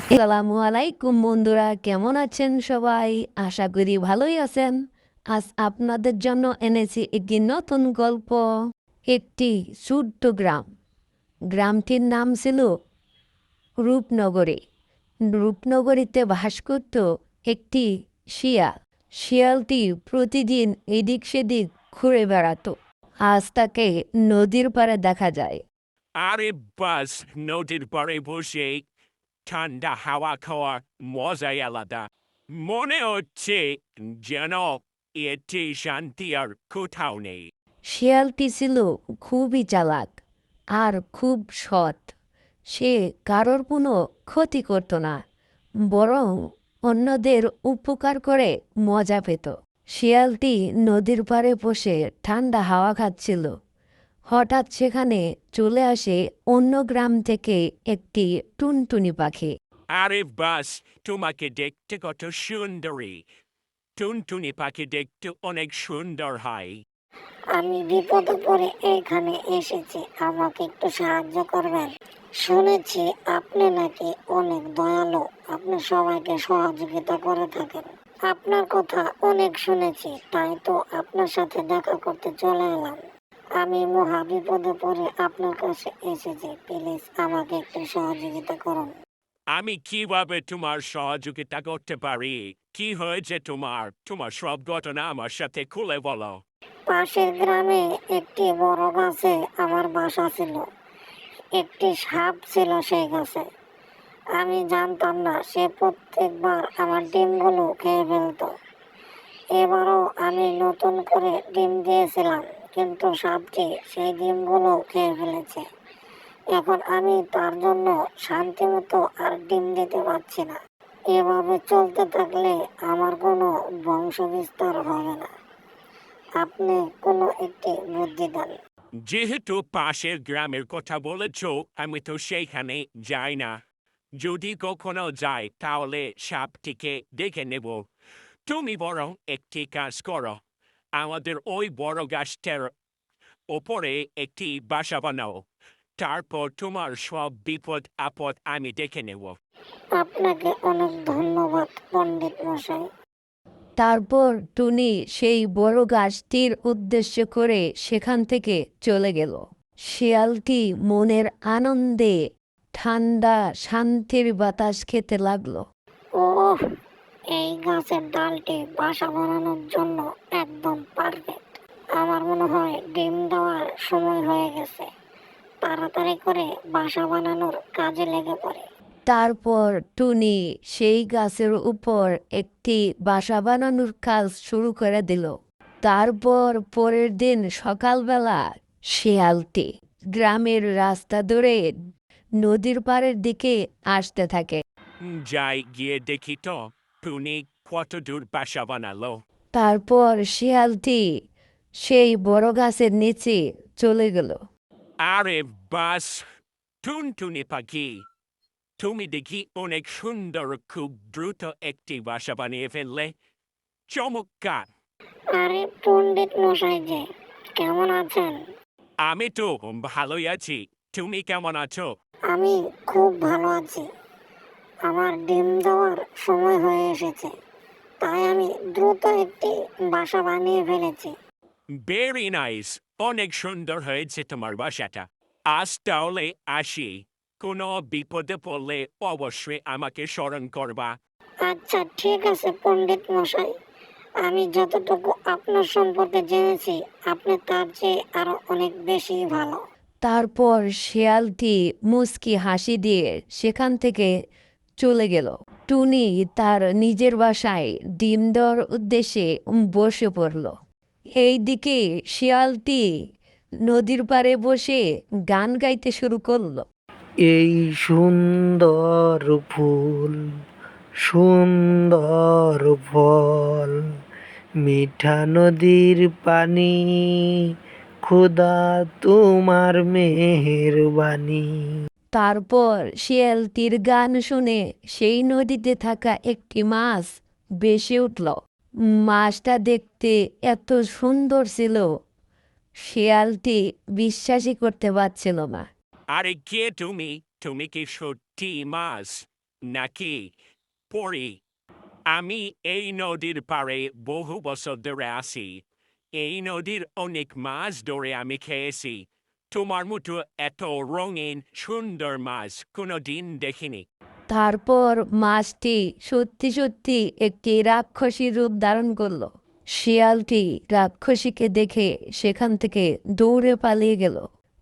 আসসালামু আলাইকুম বন্ধুরা, কেমন আছেন সবাই? আশা করি ভালোই আছেন। আজ আপনাদের জন্য এনেছি একটি নতুন গল্প, একটি ছোট্ট গ্রাম। গ্রামটির নাম ছিল রূপনগরী। রূপনগরীতে বাস করত একটি শিয়াল। শিয়ালটি প্রতিদিন এদিক সেদিক ঘুরে বেড়াতো। আজ তাকে নদীর পাড়ে দেখা যায়। আরে বাস, নদীর পাড়ে বসে ঠান্ডা হাওয়া খাওয়ার মজাই আলাদা মনে হচ্ছে যেন এতে শান্তি আর কোথাও নেই শিয়ালটি ছিল খুবই চালাক, আর খুব সৎ। সে কারোর কোনো ক্ষতি করত না, বরং অন্যদের উপকার করে মজা পেত। শিয়ালটি নদীর পাড়ে বসে ঠান্ডা হাওয়া খাচ্ছিল। হঠাৎ সেখানে চলে আসে অন্য গ্রাম থেকে একটি টুনটুনি পাখি। আরে বাস তোমাকে দেখতে কত সুন্দরী। টুনটুনি পাখি দেখতে অনেক সুন্দর হয়। আমি বিপদে পড়ে এখানে এসেছি আমাকে একটু সাহায্য করবেন। শুনেছি আপনি নাকি অনেক দয়ালু আপনি সবাইকে সহযোগিতা করে থাকেন। আপনার কথা অনেক শুনেছি তাই তো আপনার সাথে দেখা করতে চলে এলাম। আমি মহা বিপদে পড়ে আপনার কাছে এসেছি। প্লিজ আমাকে একটু সহযোগিতা করুন। আমি কীভাবে তোমার সহযোগিতা করতে পারি? কি হয়েছে তোমার? তোমার সব ঘটনা আমার সাথে খুলে বলো। পাশের গ্রামে একটি বড় গাছে আমার বাসা ছিল। একটি সাপ ছিল সেই গাছে। আমি জানতাম না সে প্রত্যেকবার আমার ডিমগুলো খেয়ে ফেলতো। এবারও আমি নতুন করে ডিম দিয়েছিলাম। কিন্তু সাপটি সেই ডিমগুলো খেয়ে ফেলেছে। এখন আমি তার জন্য শান্তিমতো আর ডিম দিতে পারছি না। এভাবে চলতে থাকলে আমার কোনো বংশ বিস্তার হবে না। আপনি কোনো একটি বুদ্ধি দেন। যেহেতু পাশের গ্রামের কথা বলেছ, আমি তো সেইখানে যাই না। যদি কখনো যাই, তাহলে সাপটিকে দেখে নেব। তুমি বরং একটি কাজ করো। আমাদের ওই বড় গাছটার ওপরে একটি বাসা বানাও। তারপর তোমার সব বিপদ আপদ আমি দেখে নেব। আপনাকে অনেক ধন্যবাদ পণ্ডিত মশাই। তারপর টুনি সেই বড় গাছটির উদ্দেশ্য করে সেখান থেকে চলে গেল। শিয়ালটি মনের আনন্দে ঠান্ডা শান্তির বাতাস খেতে লাগল। ও এই গাছের ডালটি বাসা বানানোর জন্য একদম পারফেক্ট আমার মনে হয় ডিম দেওয়ার সময় হয়ে গেছে। তাড়াতাড়ি করে বাসা বানানোর কাজে লেগে পড়ে। তারপর টুনি সেই গাছের উপর একটি বাসা বানানোর কাজ শুরু করে দিল। তারপর পরের দিন সকালবেলা শিয়ালটি গ্রামের রাস্তা ধরে নদীর পাড়ের দিকে আসতে থাকে। যাই গিয়ে দেখি তো। তুমি কত দূর বাসা বানালো। তারপর শিয়ালটি সেই বড় গাছের নিচে চলে গেল। আরে বাস টুনটুনি পাখি তুমি দেখি অনেক সুন্দর খুব দ্রুত একটি বাসা বানিয়ে ফেললে। চমৎকার। আরে পণ্ডিত মশাই যে কেমন আছেন? আমি তো ভালোই আছি। তুমি কেমন আছো? আমি খুব ভালো আছি। আমার ডিম দেওয়ার সময় হয়ে এসেছে। তাই আমি দ্রুত একটি বাসা বানিয়ে ফেলেছি। ভেরি নাইস অনেক সুন্দর হয়েছে তোমার বাসাটা। আজ তাহলে আসি। কোনো বিপদে পড়লে অবশ্যই আমাকে স্মরণ করবা। আচ্ছা ঠিক আছে পণ্ডিত মশাই। আমি যতটুকু আপনার সম্পর্কে জেনেছি আপনি তার চেয়ে আরও অনেক বেশি ভালো। তারপর শিয়ালটি মুচকি হাসি দিয়ে সেখান থেকে চলে গেল। টুনি তার নিজের বাসায় ডিম দেওয়ার উদ্দেশ্যে বসে পড়ল। এইদিকে শিয়ালটি নদীর পাড়ে বসে গান গাইতে শুরু করল। এই সুন্দর ফুল, সুন্দর ফল, মিঠা নদীর পানি, খুদা তোমার মেহেরবানি। তারপর শিয়ালটির গান শুনে সেই নদীতে থাকা একটি মাছ বেশি উঠল। মাছটা দেখতে এত সুন্দর ছিল, শিয়ালটি বিশ্বাসই করতে পারছিল না। আরে কে তুমি? তুমি কি সত্যি মাছ নাকি পড়ি আমি এই নদীর পাড়ে বহু বছর ধরে আছি। এই নদীর অনেক মাছ ধরে আমি খেয়েছি। তোমার মতো এত রঙিন সুন্দর মাছ কোনো দিন দেখিনি তারপর মাছটি সত্যি সত্যি একটি রাক্ষসী রূপ ধারণ করল। শিয়ালটি রাক্ষসীকে দেখে সেখান থেকে দৌড়ে পালিয়ে গেল।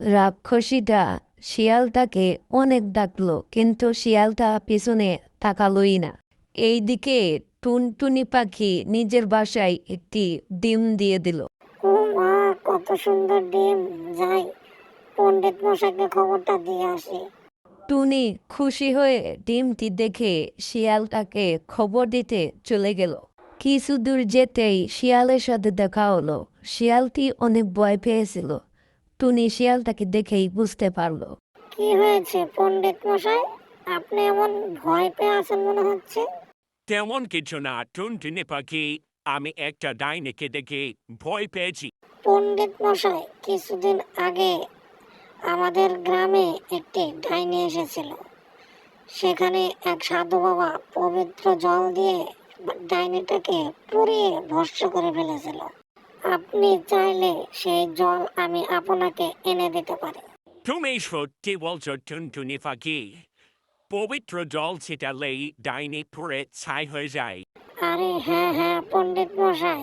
রাক্ষসীটা শিয়ালটাকে অনেক ডাকলো কিন্তু শিয়ালটা পিছনে তাকালোই না। এইদিকে টুনটুনি পাখি নিজের বাসায় একটি ডিম দিয়ে দিল। কত সুন্দর ডিম যাই। পণ্ডিত মশাইকে খবরটা দিয়ে আসি। টুনি খুশি হয়ে ডিমটি দেখে শিয়ালটাকে খবর দিতে চলে গেল। কিছু দূর যেতেই শিয়ালের সাথে দেখা হলো। শিয়ালটি অনেক ভয় পেয়েছিল। টুনি শিয়ালটাকে দেখেই বুঝতে পারল। কি হয়েছে পণ্ডিত মশাই? আপনি এমন ভয় পেয়ে আছেন মনে হচ্ছে? তেমন কিছু না টুনটুনি পাখি। আমি একটা ডাইনিকে দেখে ভয় পেয়েছি। পণ্ডিত মশাই কিছুদিন আগে আমাদের গ্রামে একটি ডাইনি এসেছিল। সেখানে এক সাধু বাবা পবিত্র জল দিয়ে ডাইনিটাকে পুড়িয়ে ভস্য করে ফেলেছিল। আপনি চাইলে সেই জল আমি আপনাকে এনে দিতে পারি। তুমি সত্যি বলছো টুনটুনি পাখি পবিত্র জল ছিটালেই ডাইনি পুরে ছাই হয়ে যায়। আরে হ্যাঁ হ্যাঁ পণ্ডিত মশাই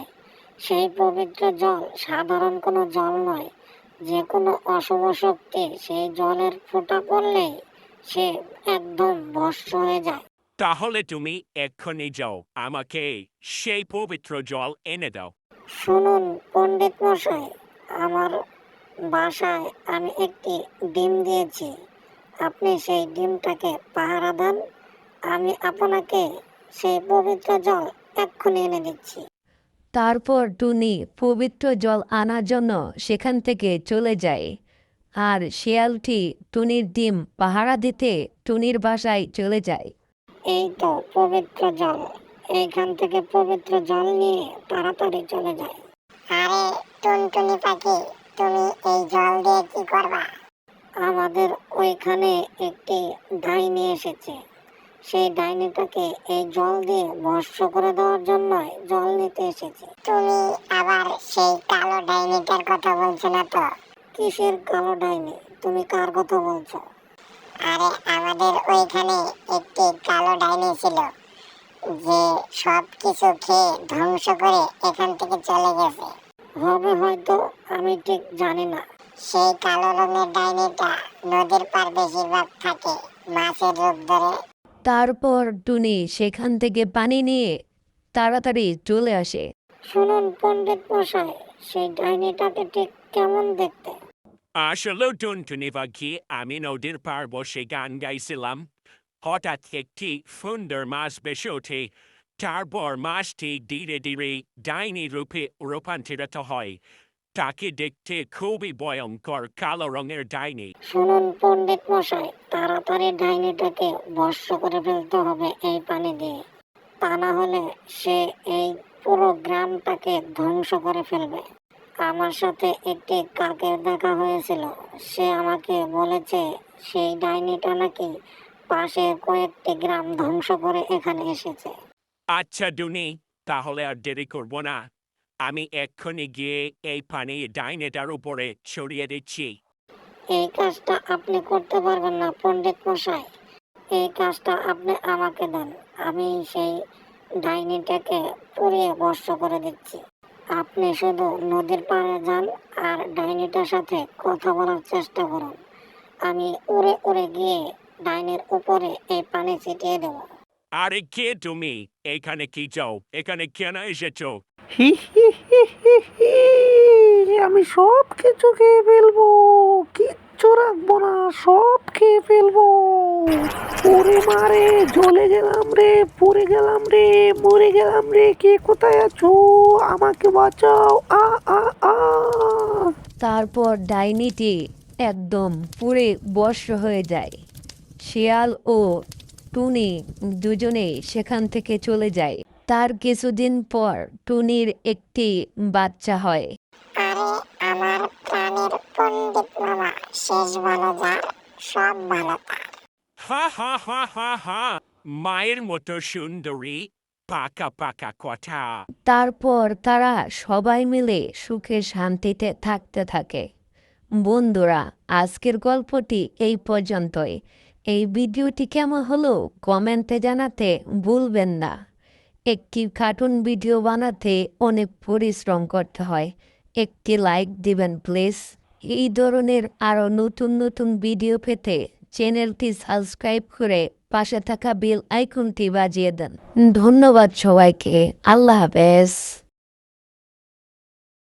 সেই পবিত্র জল সাধারণ কোনো জল নয়। যে কোনো অশুভ শক্তি সেই জলের ফোঁটা পড়লেই সে একদম ভস্য হয়ে যায়। তাহলে তুমি এক্ষুনি যাও আমাকে সেই পবিত্র জল এনে দাও। শুনুন পণ্ডিত মশাই আমার বাসায় আমি একটি ডিম দিয়েছি। আপনি সেই ডিমটাকে পাহারা দেন আমি আপনাকে সেই পবিত্র জল এক্ষুনি এনে দিচ্ছি। তারপর টুনি পবিত্র জল আনার জন্য সেখান থেকে চলে যায়। আর শিয়ালটি টুনির ডিম পাহারা দিতে টুনির বাসায় চলে যায়। এই তো পবিত্র জল। এইখান থেকে পবিত্র জল নিয়ে তাড়াতাড়ি চলে যায়। আরে টুনটুনি পাখি, তুমি এই জল দিয়ে কি করবা? আমাদের ওইখানে একটি ডাইনি এসেছে। সেই ডাইনিটাকে এই জল দিয়ে ভস্য করে দেওয়ার জন্যই জল নিতে এসেছে। তুমি আবার সেই কালো ডাইনিটার কথা বলছো না তো? কিসের কালো ডাইনি? তুমি কার কথা বলছো? আরে আমাদের ওইখানে একটি কালো ডাইনি ছিল যে সব কিছু খেয়ে ধ্বংস করে এখান থেকে চলে গেছে। হবে হয়তো আমি ঠিক জানি না। সেই কালো রঙের ডাইনিটা নদীর পার বেশিরভাগ থাকে মাছের রূপ ধরে। তারপর টুনি সেখান থেকে পানি নিয়ে তাড়াতাড়ি চলে আসে। শুনুন পণ্ডিত মশাই সেই ডাইনিটাকে ঠিক কেমন দেখতে? আসলে টুনটুনি পাখি আমি নদীর পার বসে গান গাইছিলাম। হঠাৎ একটি সুন্দর মাছ বেশি ওঠে। তারপর মাছটি ধীরে ধীরে ডাইনি রূপে রূপান্তরিত হয়। তাকে দেখতে খুবই ভয়ঙ্কর কালো রঙের ডাইনি। শুনুন পণ্ডিত মশাই তাড়াতাড়ি ডাইনিটাকে বর্ষ করে ফেলতে হবে এই পানি দিয়ে। তা না হলে সে এই পুরো গ্রামটাকে ধ্বংস করে ফেলবে। আমার সাথে একটি কাকের দেখা হয়েছিল। সে আমাকে বলেছে সেই ডাইনিটা নাকি পাশের কয়েকটি গ্রাম ধ্বংস করে এখানে এসেছে। আচ্ছা ডুনি তাহলে আর দেরি করব না। আমি এক্ষুনি গিয়ে এই পানি ডাইনেটার উপরে ছড়িয়ে দিচ্ছি। এই কাজটা আপনি করতে পারবেন না পণ্ডিত মশাই। এই কাজটা আপনি আমাকে দেন আমি সেই ডাইনিটাকে পুড়িয়ে বর্ষ করে দিচ্ছি। আপনি শুধু নদীর পাড়ে যান আর ডাইনিটার সাথে কথা বলার চেষ্টা করুন। আমি উড়ে উড়ে গিয়ে ডাইনির উপরে এই পানি ছিটিয়ে দেবো। আরে কে তুমি? এখানে কি চাও? এখানে কেন এসেছ? হি হি হি হি হি। আমি সব কিছু খেয়ে ফেলব। কিচ্ছু রাখব না, সব খেয়ে ফেলব। ওরে মারে, জ্বলে গেলাম রে পড়ে গেলাম রে, মরে গেলাম রে, কে কোথায় আছো? আমাকে বাঁচাও। আ আ আ। তারপর ডাইনিটি একদম পুরে বর্ষ হয়ে যায়। শিয়াল ও টুনি দুজনে সেখান থেকে চলে যায়। তার কিছুদিন পর টুনির একটি বাচ্চা হয়। আরে আমার প্রাণের পণ্ডিত মামা শেষ ভালো যার সব ভালো তার। হা হা হা হা হা মায়ের মতো সুন্দরী পাকা পাকা কথা। তারপর তারা সবাই মিলে সুখে শান্তিতে থাকতে থাকে। বন্ধুরা আজকের গল্পটি এই পর্যন্তই। এই ভিডিওটি কেমন হলো কমেন্টে জানাতে ভুলবেন না। একটি কার্টুন ভিডিও বানাতে অনেক পরিশ্রম করতে হয়। একটি লাইক দিবেন প্লিজ এই ধরনের আরও নতুন নতুন ভিডিও পেতে চ্যানেলটি সাবস্ক্রাইব করে পাশে থাকা বেল আইকনটি বাজিয়ে দেন। ধন্যবাদ সবাইকে। আল্লাহ হাফেজ।